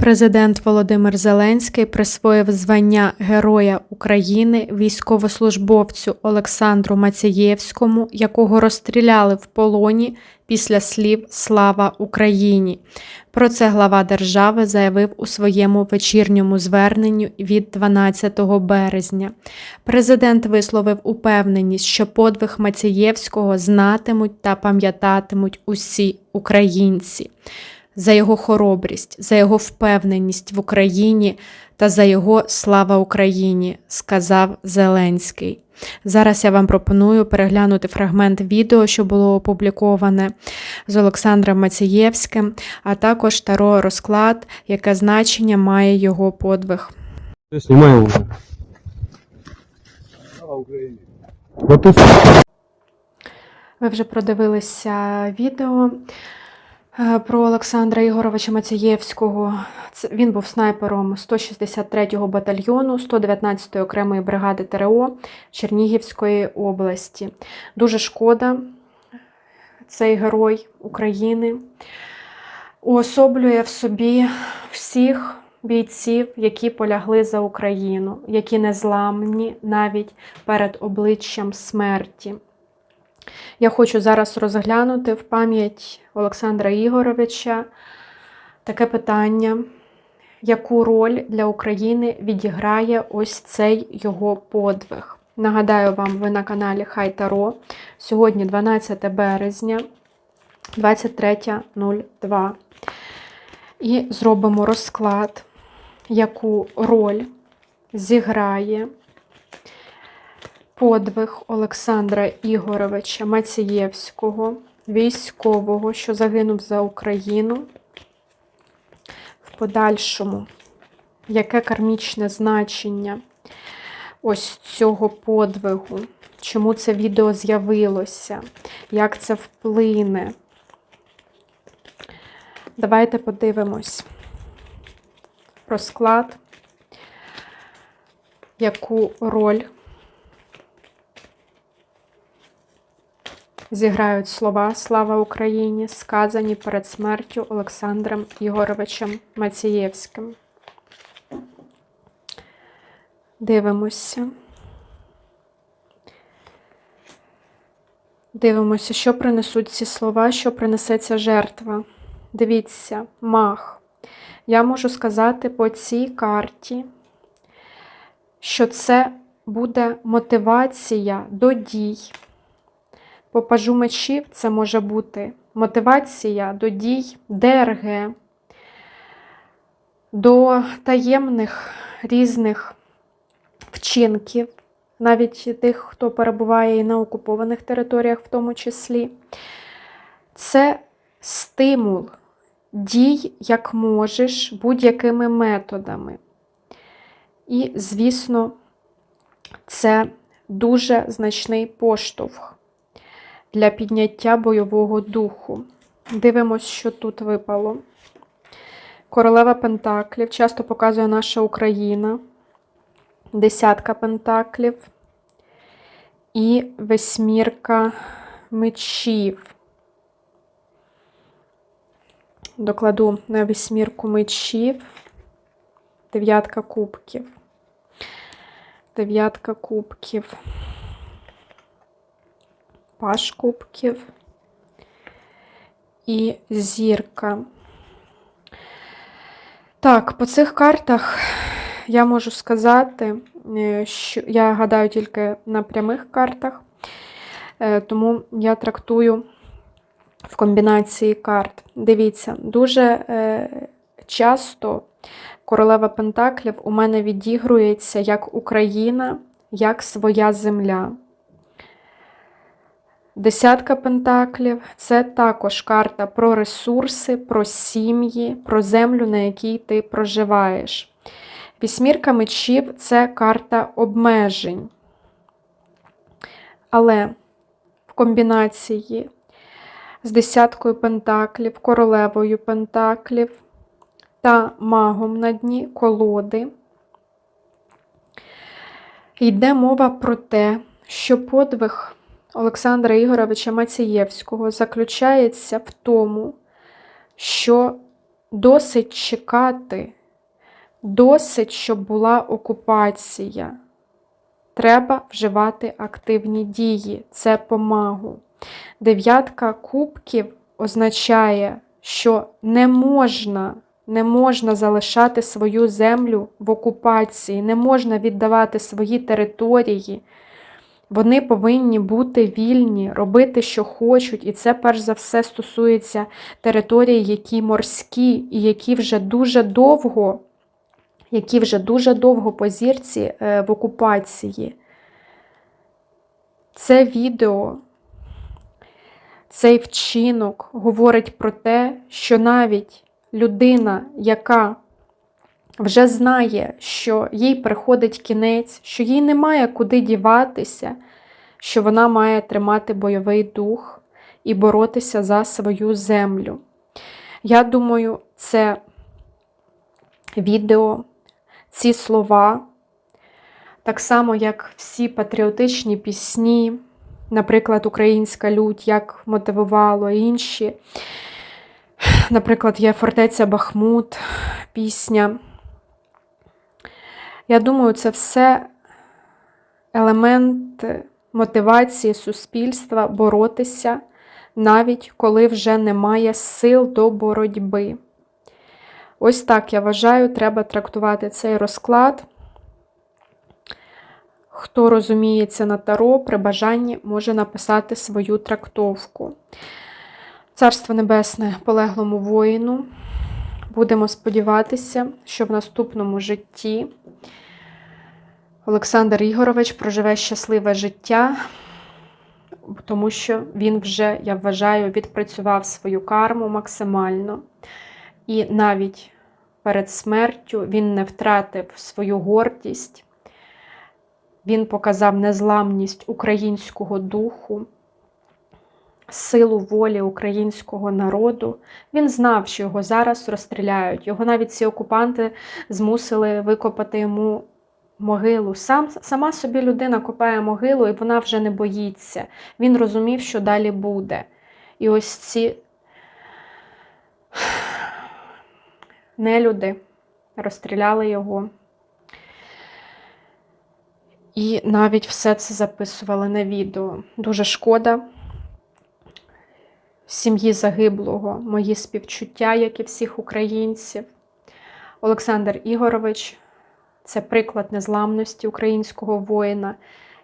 Президент Володимир Зеленський присвоїв звання Героя України військовослужбовцю Олександру Мацієвському, якого розстріляли в полоні після слів Слава Україні. Про це глава держави заявив у своєму вечірньому зверненні від 12 березня. Президент висловив упевненість, що подвиг Мацієвського знатимуть та пам'ятатимуть усі українці за його хоробрість, за його впевненість в Україні та за його слава Україні, сказав Зеленський. Зараз я вам пропоную переглянути фрагмент відео, що було опубліковане з Олександром Мацієвським, а також таро розклад, яке значення має його подвиг. Всё. Ви вже продивилися відео про Олександра Ігоровича Мацієвського. Це- Він був снайпером 163-го батальйону 119-ї окремої бригади ТРО Чернігівської області. Дуже шкода, цей герой України уособлює в собі всіх бійців, які полягли за Україну, які незламні навіть перед обличчям смерті. Я хочу зараз розглянути в пам'ять Олександра Ігоровича таке питання, яку роль для України відіграє ось цей його подвиг. Нагадаю вам, ви на каналі Хай Таро. Сьогодні 12 березня 23.02. І зробимо розклад, яку роль зіграє подвиг Олександра Ігоровича Мацієвського, військового, що загинув за Україну. В подальшому, яке кармічне значення ось цього подвигу, чому це відео з'явилося, як це вплине. Давайте подивимось розклад, яку роль зіграють слова Слава Україні, сказані перед смертю Олександром Ігоровичем Мацієвським. Дивимося. Дивимося, що принесуть ці слова, що принесе ця жертва. Дивіться, мах. Я можу сказати по цій карті, що це буде мотивація до дій. По пажу мечів це може бути мотивація до дій ДРГ, до таємних різних вчинків, навіть тих, хто перебуває і на окупованих територіях, в тому числі. Це стимул дій, як можеш, будь-якими методами. І, звісно, це дуже значний поштовх для підняття бойового духу. Дивимось, що тут випало. Королева Пентаклів часто показує наша Україна, десятка Пентаклів і восьмірка мечів. Докладу на восьмірку мечів, дев'ятка кубків. Дев'ятка кубків. Паш кубків і зірка. Так, по цих картах я можу сказати, е, що я гадаю тільки на прямих картах, е, тому я трактую в комбінації карт. Дивіться, дуже е, часто королева Пентаклів у мене відігрується як Україна, як своя земля. Десятка пентаклів це також карта про ресурси, про сім'ї, про землю, на якій ти проживаєш. Вісьмірка мечів це карта обмежень. Але в комбінації з десяткою пентаклів, королевою пентаклів та магом на дні колоди йде мова про те, що подвиг Олександра Ігоровича Мацієвського заключається в тому, що досить чекати, досить, щоб була окупація. Треба вживати активні дії, це помагу. Дев'ятка кубків означає, що не можна, не можна залишати свою землю в окупації, не можна віддавати свої території. Вони повинні бути вільні, робити, що хочуть, і це перш за все стосується територій, які морські, і які вже дуже довго, які вже дуже довго по зірці е, в окупації. Це відео, цей вчинок говорить про те, що навіть людина, яка вже знає, що їй приходить кінець, що їй немає куди діватися, що вона має тримати бойовий дух і боротися за свою землю. Я думаю, це відео, ці слова, так само, як всі патріотичні пісні, наприклад, Українська лють, як мотивувало інші. Наприклад, є фортеця Бахмут, пісня. Я думаю, це все елемент мотивації суспільства боротися, навіть коли вже немає сил до боротьби. Ось так я вважаю, треба трактувати цей розклад. Хто розуміється на таро, при бажанні може написати свою трактовку. Царство Небесне полеглому воїну. Будемо сподіватися, що в наступному житті Олександр Ігорович проживе щасливе життя, тому що він вже, я вважаю, відпрацював свою карму максимально. І навіть перед смертю він не втратив свою гордість, він показав незламність українського духу, силу волі українського народу. Він знав, що його зараз розстріляють. Його навіть ці окупанти змусили викопати йому могилу. Сам, Сама собі людина копає могилу, і вона вже не боїться. Він розумів, що далі буде. І ось ці нелюди розстріляли його. І навіть все це записували на відео. Дуже шкода сім'ї загиблого, мої співчуття, як і всіх українців. Олександр Ігорович це приклад незламності українського воїна.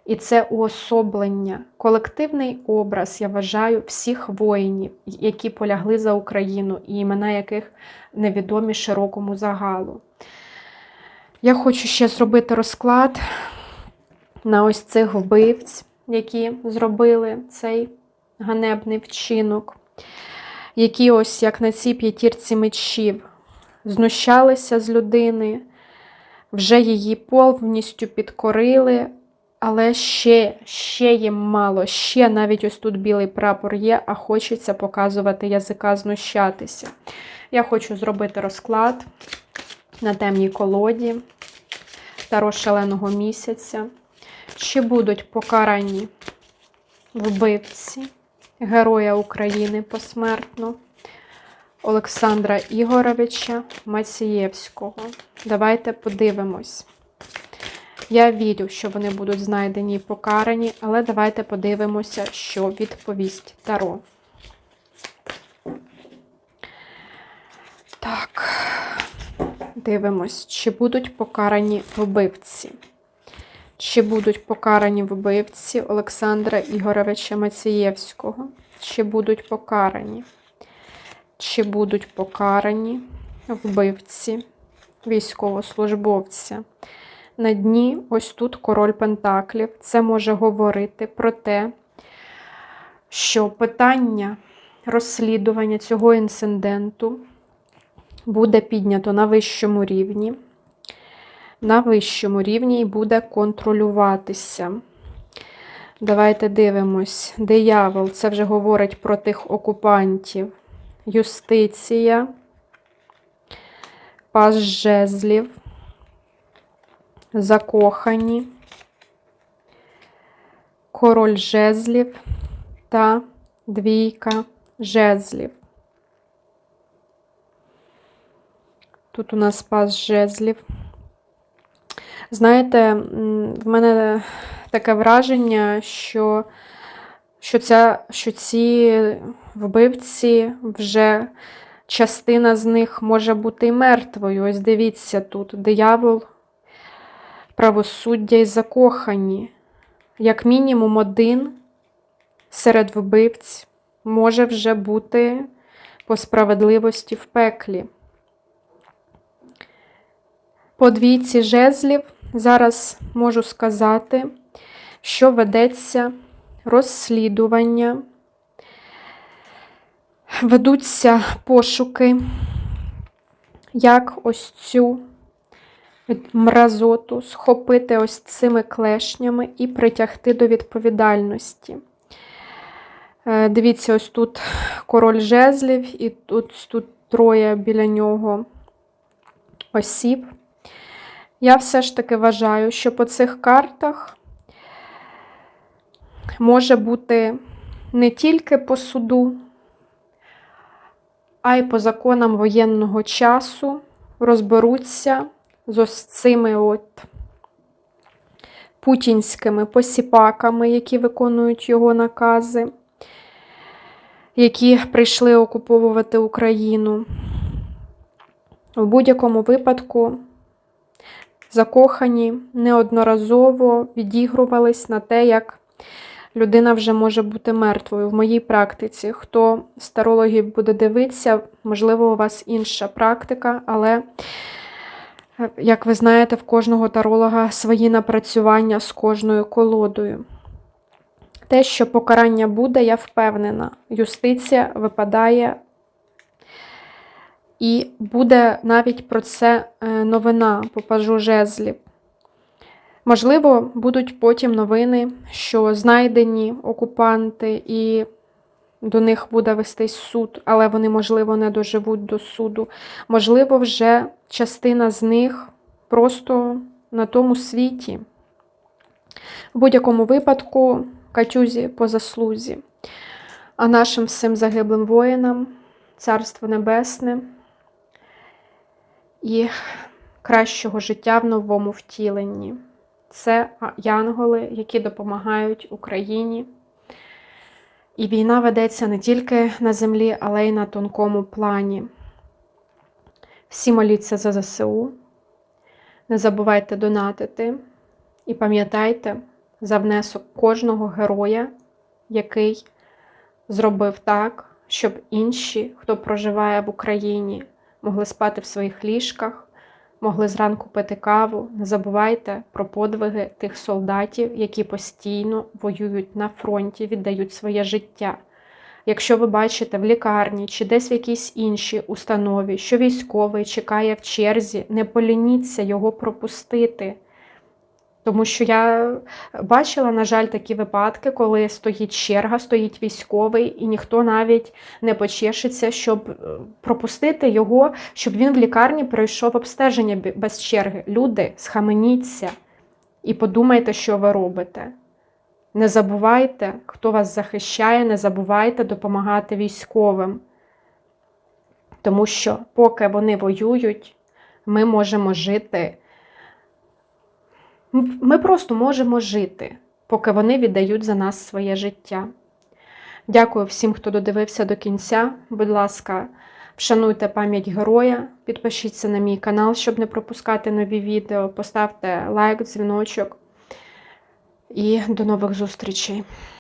І це уособлення, колективний образ, я вважаю, всіх воїнів, які полягли за Україну, і імена яких невідомі широкому загалу. Я хочу ще зробити розклад на ось цих вбивць, які зробили цей ганебний вчинок, які ось як на цій п'ятірці мечів знущалися з людини, вже її повністю підкорили, але ще, ще їм мало, ще навіть ось тут білий прапор є, а хочеться показувати язика, знущатися. Я хочу зробити розклад на темній колоді Таро шаленого місяця. Чи будуть покарані вбивці Героя України посмертно Олександра Ігоровича Мацієвського? Давайте подивимось. Я вірю, що вони будуть знайдені і покарані, але давайте подивимося, що відповість Таро. Так, дивимось, чи будуть покарані вбивці. Чи будуть покарані вбивці Олександра Ігоровича Мацієвського? Чи будуть покарані? Чи будуть покарані вбивці військовослужбовця? На дні, ось тут король Пентаклів. Це може говорити про те, що питання розслідування цього інциденту буде піднято на вищому рівні на вищому рівні і буде контролюватися. Давайте дивимось. Диявол це вже говорить про тих окупантів. Юстиція, пас жезлів, закохані, король жезлів та двійка жезлів. Тут у нас пас жезлів. Знаєте, в мене таке враження, що, що, ця, що ці вбивці вже частина з них може бути мертвою. Ось дивіться тут, диявол, правосуддя і закохані. Як мінімум один серед вбивць може вже бути по справедливості в пеклі. По двійці жезлів зараз можу сказати, що ведеться розслідування, ведуться пошуки, як ось цю мразоту схопити ось цими клешнями і притягти до відповідальності. Е, Дивіться, ось тут король жезлів, і тут, тут троє біля нього осіб. Я все ж таки вважаю, що по цих картах може бути не тільки по суду, а й по законам воєнного часу розберуться з ось цими от путінськими посіпаками, які виконують його накази, які прийшли окуповувати Україну. У будь-якому випадку закохані неодноразово відігрувались на те, як людина вже може бути мертвою. В моїй практиці, хто з тарологів буде дивитися, можливо, у вас інша практика, але, е, як ви знаєте, в кожного таролога свої напрацювання з кожною колодою. Те, що покарання буде, я впевнена. Юстиція випадає і буде навіть про це е, новина по пажу жезлів. Можливо, будуть потім новини, що знайдені окупанти, і до них буде вестись суд, але вони, можливо, не доживуть до суду. Можливо, вже частина з них просто на тому світі. В будь-якому випадку, катюзі по заслузі. А нашим всім загиблим воїнам, Царство Небесне і кращого життя в новому втіленні. Це янголи, які допомагають Україні. І війна ведеться не тільки на землі, але й на тонкому плані. Всі моліться за ЗСУ. Не забувайте донатити. І пам'ятайте за внесок кожного героя, який зробив так, щоб інші, хто проживає в Україні, могли спати в своїх ліжках, могли зранку пити каву. Не забувайте про подвиги тих солдатів, які постійно воюють на фронті, віддають своє життя. Якщо ви бачите в лікарні чи десь в якійсь іншій установі, що військовий чекає в черзі, не полініться його пропустити. Тому що я бачила, на жаль, такі випадки, коли стоїть черга, стоїть військовий, і ніхто навіть не почешеться, щоб е, пропустити його, щоб він в лікарні пройшов обстеження без черги. Люди, схаменіться і подумайте, що ви робите. Не забувайте, хто вас захищає, не забувайте допомагати військовим. Тому що, поки вони воюють, ми можемо жити. Ми просто можемо жити, поки вони віддають за нас своє життя. Дякую всім, хто додивився до кінця. Будь ласка, вшануйте пам'ять героя, підпишіться на мій канал, щоб не пропускати нові відео. Поставте лайк, дзвіночок. І до нових зустрічей.